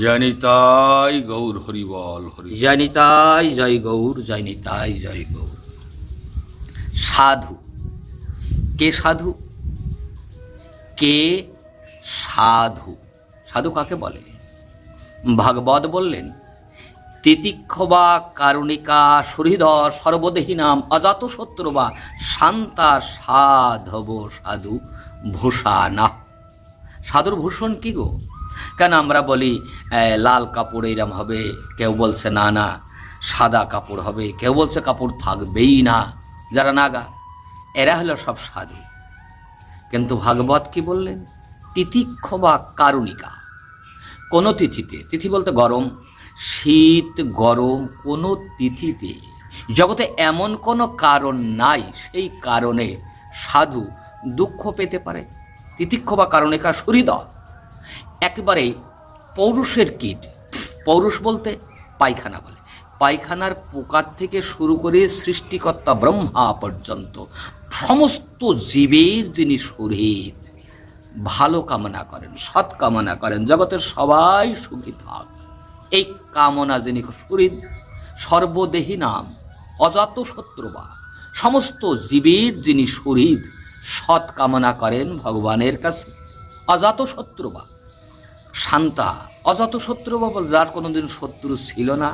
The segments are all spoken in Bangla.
জানিতাই গৌর হরিবল, হরি জয়নিতাই জয় গৌর জয়নিতাই জয় গৌর। সাধু। কে সাধু? কে সাধু? সাধু কাকে বলে? ভাগবত বললেন তিতিক্ষবা কারুণিকা সুহৃদ সর্বদেহী নাম অজাত শত্রু বা শান্তা সাধব সাধু ভূষানা সাধুর ভূষণ কি গো? কেন আমরা বলি লাল কাপড় এরম হবে, কেউ বলছে না না, সাদা কাপড় হবে, কেউ বলছে কাপড় থাকবেই না, যারা নাগা এরা হলো সব সাধু। কিন্তু ভাগবত কি বললেন? তিতিক্ষ বা কারুণিকা। কোনো তিথিতে, তিথি বলতে গরম শীত, গরম কোনো তিথিতে। জগতে এমন কোনো কারণ নাই, সেই কারণে সাধু দুঃখ পেতে পারে, তিতিক্ষ বা কারণিকা সুহৃদয় একেবারে পৌরুষের কীট, পৌরুষ বলতে পায়খানা বলে। পায়খানার পোকার থেকে শুরু করে সৃষ্টিকর্তা ব্রহ্মা পর্যন্ত সমস্ত জীবের যিনি শরীর, ভালো কামনা করেন, সৎ কামনা করেন, জগতের সবাই সুখী থাক। এই কামনা যিনি শরীর সর্বদেহী নাম, অজাত শত্রুবা সমস্ত জীবের যিনি শরীর সৎ কামনা করেন ভগবানের কাছে। অজাত শত্রুবা শান্তা, অজাত শত্রু বা বল যার কোনোদিন শত্রু ছিল না,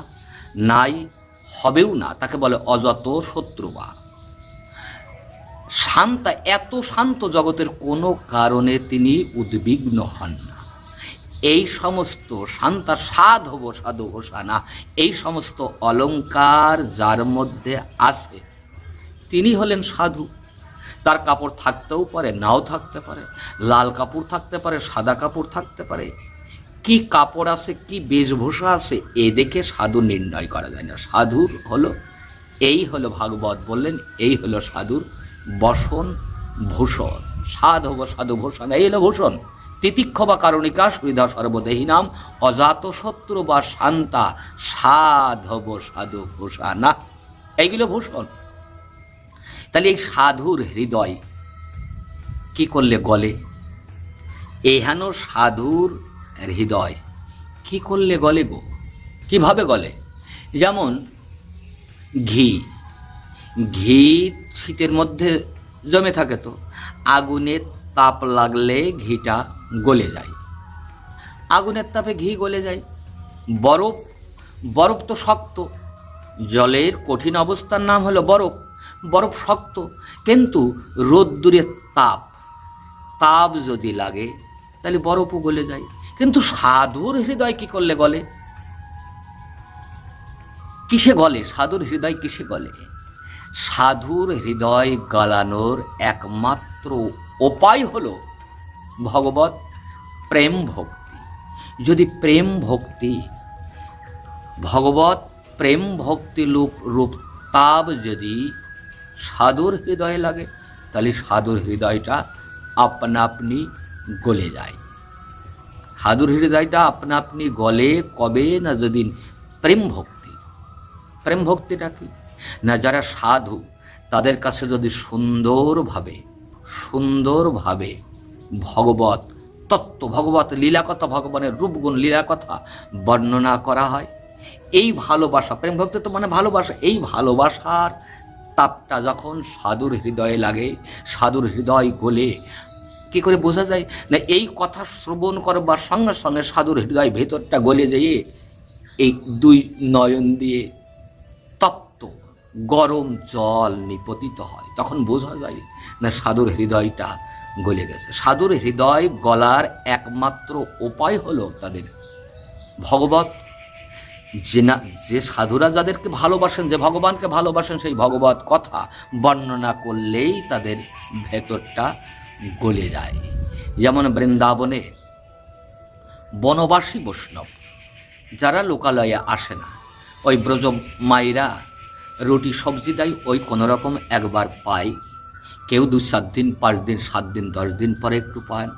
নাই, হবেও না, তাকে বলে অজাত শত্রুবা শান্তা, এত শান্ত জগতের কোনো কারণে তিনি উদ্বিগ্ন হন না। এই সমস্ত শান্তা সাধব সাধু হোসানা এই সমস্ত অলঙ্কার যার মধ্যে আছে, তিনি হলেন সাধু। তার কাপড় থাকতেও পারে, নাও থাকতে পারে, লাল কাপড় থাকতে পারে, সাদা কাপড় থাকতে পারে। কি কাপড় আছে, কি বেশভূষা আছে, এ দেখে সাধু নির্ণয় করা যায় না। সাধুর হলো, এই হলো ভাগবত বললেন, এই হলো সাধুর বসন ভূষণ, সাধব সাধু ভূষণ এই হলো ভূষণ। তিতিক্ষ বা কারণিকা সুবিধা সর্বদেহী নাম, অজাত শত্রু বা শান্তা, সাধব সাধু ভূষানা এইগুলো ভূষণ। তাহলে এই সাধুর হৃদয় কি করলে গলে? এহেন সাধুর হৃদয় কি করলে গলে গো? কীভাবে গলে? যেমন ঘি। ঘি শীতের মধ্যে জমে থাকে তো। আগুনের তাপ লাগলে ঘিটা গলে যায়। আগুনের তাপে ঘি গলে যায়। বরফ বরফ তো শক্ত। জলের কঠিন অবস্থার নাম হলো বরফ। বরফ শক্ত, কিন্তু রোদ্দুরের তাপ। তাপ যদি লাগে, তাহলে বরফও গলে যায়। কিন্তু সাধুর হৃদয় কি করলে গলে? কিসে গলে? সাধুর হৃদয় কিসে গলে? সাধুর হৃদয় গলানোর একমাত্র উপায় হলো ভগবত প্রেম ভক্তি। যদি প্রেম ভক্তি ভগবত প্রেম ভক্তি রূপ রূপ তাপ যদি সাধুর হৃদয়ে লাগে, তাহলে সাধুর হৃদয়টা আপনা আপনি গলে যায়। সাধুর হৃদয়টা আপনা আপনি গলে কবে না যদি প্রেম ভক্তি। প্রেম ভক্তিটা কি? না যারা সাধু, তাদের কাছে যদি সুন্দরভাবে সুন্দরভাবে ভগবত, তত্ত্ব ভগবত লীলা কথা ভগবানের রূপগুণ লীলা কথা বর্ণনা করা হয়। এই ভালোবাসা, প্রেম ভক্তি তো মানে ভালোবাসা, এই ভালোবাসার তাপটা যখন সাধুর হৃদয়ে লাগে, সাধুর হৃদয় গলে, কি করে বোঝা যায়? না, এই কথা শ্রবণ করবার সঙ্গে সঙ্গে সাধুর হৃদয় ভেতরটা গলে যেয়ে, এই দুই নয়ন দিয়ে তপ্ত, গরম জল নিপতিত হয়। তখন বোঝা যায়, না, সাধুর হৃদয়টা গলে গেছে। সাধুর হৃদয়, গলার একমাত্র উপায় হলো তাদের ভগবত। যে না, যে সাধুরা যাদেরকে ভালোবাসেন, যে ভগবানকে ভালোবাসেন, সেই ভগবত কথা বর্ণনা করলেই তাদের ভেতরটা গলে যায়। যেমন বৃন্দাবনে বনবাসী বৈষ্ণব, যারা লোকালয়ে আসে না, ওই ব্রজ মায়েরা রুটি সবজি দেয়, ওই কোনোরকম একবার পায় কেউ দু সাত দিন, পাঁচ দিন, সাত দিন, দশ দিন পরে একটু পান।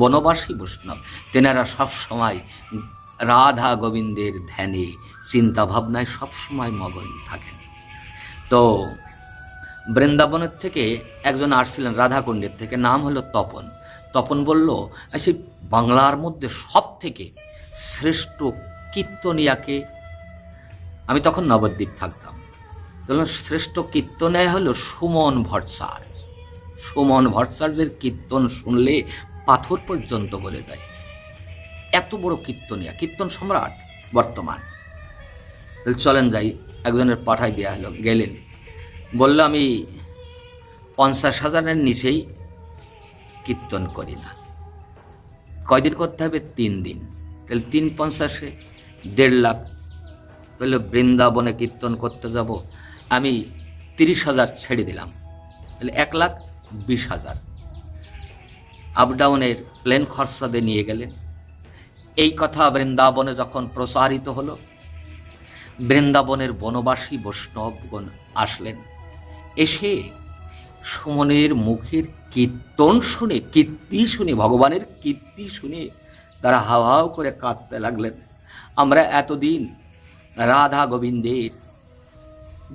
বনবাসী বৈষ্ণব, তেনারা সব সময় রাধা গোবিন্দের ধ্যানে, চিন্তা ভাবনায় সবসময় মগন থাকেন। তো বৃন্দাবনের থেকে একজন আসছিলেন রাধাকুণ্ডের থেকে, নাম হলো তপন। তপন বলল সেই বাংলার মধ্যে সব থেকে শ্রেষ্ঠ কীর্তনিয়াকে? আমি তখন নবদ্বীপ থাকতাম। শ্রেষ্ঠ কীর্তনিয়া হলো সুমন ভট্টাচার্য। সুমন ভট্টাচার্যের কীর্তন শুনলে পাথর পর্যন্ত বলে যায়। এত বড় কীর্তনিয়া, কীর্তন সম্রাট বর্তমান। চলেন যাই, একজনের পাঠাই দেওয়া হলো, গেলেন। বলল, আমি পঞ্চাশ হাজারের নিচেই কীর্তন করি না। কয়দিন করতে হবে? তিন দিন। তাহলে তিন পঞ্চাশে দেড় লাখ। তাহলে বৃন্দাবনে কীর্তন করতে যাব। আমি তিরিশ হাজার ছেড়ে দিলাম। তাহলে এক লাখ বিশ হাজার। আপ ডাউনের প্লেন খরচা দিয়ে নিয়ে গেলেন। এই কথা বৃন্দাবনে যখন প্রসারিত হলো, বৃন্দাবনের বনবাসী বৈষ্ণবগণ আসলেন। এসে সুমনের মুখের কীর্তন শুনে, কীর্তি শুনে, ভগবানের কীর্তি শুনে তারা হাও হাও করে কাঁদতে লাগলেন। আমরা এতদিন রাধা গোবিন্দের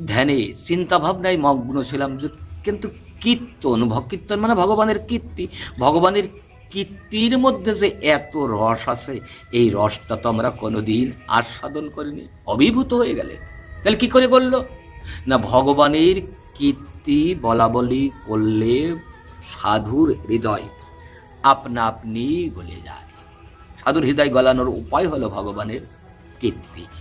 ধ্যানে চিন্তা ভাবনায় মগ্ন ছিলাম যে কিন্তু কীর্তন কীর্তন মানে ভগবানের কীর্তি। ভগবানের কীর্তির মধ্যে যে এত রস আছে, এই রসটা তো আমরা কোনোদিন আস্বাদন করিনি, অভিভূত হয়ে গেলে। তাহলে কি করে বলল না, ভগবানের কীর্তি বলা বলি করলে সাধুর হৃদয় আপনা আপনি গলে যায়। সাধুর হৃদয় গলানোর উপায় হলো ভগবানের কীর্তি।